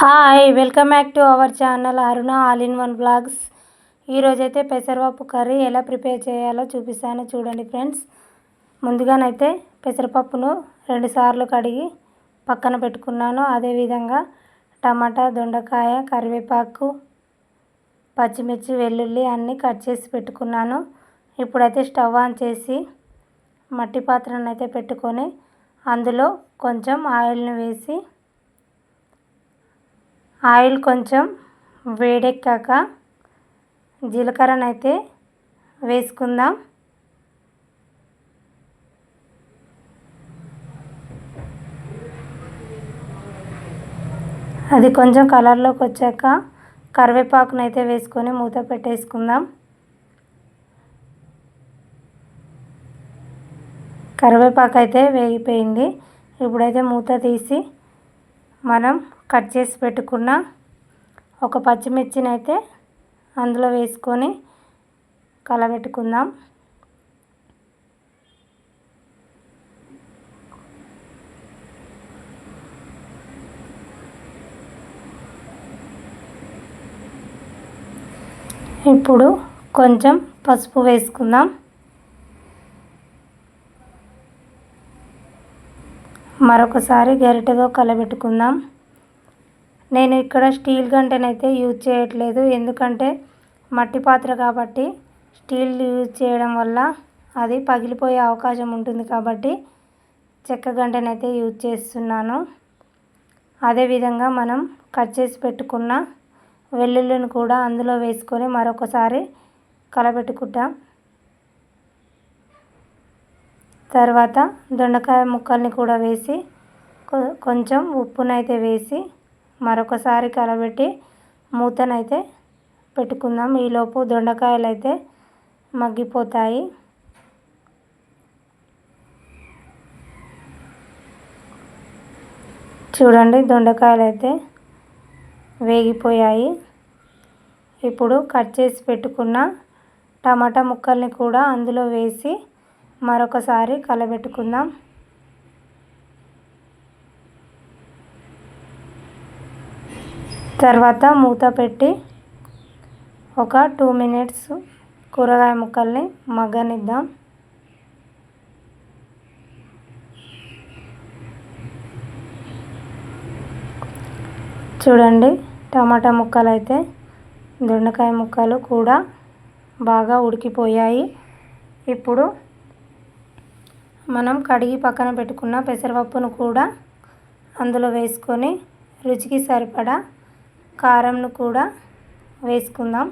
Hi welcome back to our channel Aruna all in one blogs. ఈరోజైతే పెసరపప్పు curry ఎలా prepare చేయాలో చూపిస్తాను చూడండి ఫ్రెండ్స్. ముందుగానైతే పెసరపప్పును రెండుసార్లు కడిగి పక్కన పెట్టుకున్నాను. అదేవిధంగా టమాటా దొండకాయ కరివేపాకు పచ్చిమిర్చి వెల్లుల్లి అన్నీ కట్ చేసి పెట్టుకున్నాను. ఇప్పుడైతే స్టవ్ ఆన్ చేసి మట్టి పాత్రను అయితే పెట్టుకొని అందులో కొంచెం ఆయిల్ని వేసి ఆయిల్ కొంచెం వేడెక్కాక జీలకర్రనైతే వేసుకుందాం. అది కొంచెం కలర్లోకి వచ్చాక కరివేపాకునైతే వేసుకొని మూత పెట్టేసుకుందాం. కరివేపాకు అయితే వేగిపోయింది. ఇప్పుడైతే మూత తీసి మనం కట్ చేసి పెట్టుకున్న ఒక పచ్చిమిర్చిని అయితే అందులో వేసుకొని కలబెట్టుకుందాం. ఇప్పుడు కొంచెం పసుపు వేసుకుందాం. మరొకసారి గరిటెతో కలబెట్టుకుందాం. నేను ఇక్కడ స్టీల్ గంటనైతే యూజ్ చేయట్లేదు. ఎందుకంటే మట్టి పాత్ర కాబట్టి స్టీల్ యూజ్ చేయడం వల్ల అది పగిలిపోయే అవకాశం ఉంటుంది కాబట్టి చెక్క గంటనైతే యూజ్ చేస్తున్నాను. అదేవిధంగా మనం కట్ చేసి పెట్టుకున్న వెల్లుల్లిని కూడా అందులో వేసుకొని మరొకసారి కలబెట్టుకుంటాం. తర్వాత దొండకాయ ముక్కల్ని కూడా వేసి కొంచెం ఉప్పునైతే వేసి మరొకసారి కలబెట్టి మూతనైతే పెట్టుకుందాం. ఈలోపు దొండకాయలు అయితే మగ్గిపోతాయి. చూడండి దొండకాయలు అయితే వేగిపోయాయి. ఇప్పుడు కట్ చేసి పెట్టుకున్న టమాటా ముక్కల్ని కూడా అందులో వేసి మరొకసారి కలబెట్టుకుందాం. తర్వాత మూత పెట్టి ఒక టూ మినిట్స్ కూరగాయ ముక్కల్ని మగ్గనిద్దాం. చూడండి టమాటా ముక్కలు అయితే దొండకాయ ముక్కలు కూడా బాగా ఉడికిపోయాయి. ఇప్పుడు మనం కడిగి పక్కన పెట్టుకున్న పెసరపప్పును కూడా అందులో వేసుకొని రుచికి సరిపడా కారంను కూడా వేసుకుందాం.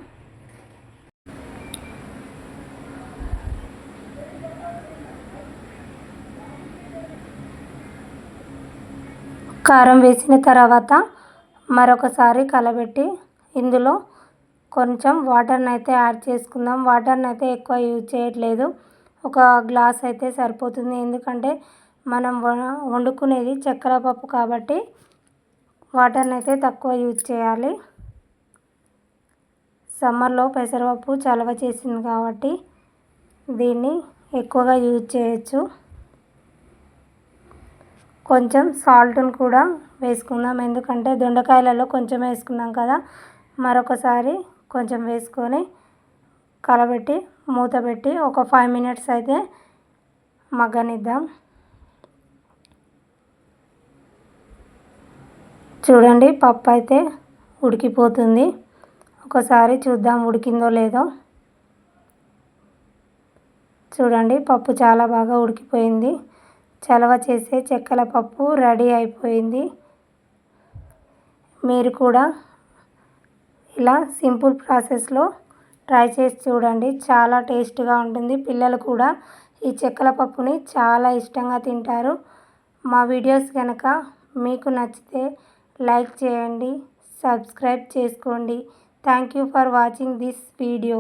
కారం వేసిన తర్వాత మరొకసారి కలబెట్టి ఇందులో కొంచెం వాటర్ని అయితే యాడ్ చేసుకుందాం. వాటర్ని అయితే ఎక్కువ యూజ్ చేయట్లేదు. ఒక గ్లాస్ అయితే సరిపోతుంది. ఎందుకంటే మనం వండుకునేది చక్కెర పప్పు కాబట్టి వాటర్ని అయితే తక్కువ యూజ్ చేయాలి. సమ్మర్లో పెసరపప్పు చలవ చేసింది కాబట్టి దీన్ని ఎక్కువగా యూజ్ చేయొచ్చు. కొంచెం సాల్ట్ను కూడా వేసుకుందాం. ఎందుకంటే దొండకాయలలో కొంచెం వేసుకున్నాం కదా మరొకసారి కొంచెం వేసుకొని కలబెట్టి మూత పెట్టి ఒక ఫైవ్ మినిట్స్ అయితే మగ్గనిద్దాం. చూడండి పప్పు అయితే ఉడికిపోతుంది. ఒకసారి చూద్దాం ఉడికిందో లేదో. చూడండి పప్పు చాలా బాగా ఉడికిపోయింది. చలవ చేసే చెక్కల పప్పు రెడీ అయిపోయింది. మీరు కూడా ఇలా సింపుల్ ప్రాసెస్లో ట్రై చేసి చూడండి. చాలా టేస్ట్గా ఉంటుంది. పిల్లలు కూడా ఈ చెక్కల పప్పుని చాలా ఇష్టంగా తింటారు. మా వీడియోస్ కనుక మీకు నచ్చితే లైక్ చేయండి సబ్స్క్రైబ్ చేసుకోండి. Thank you for watching this video.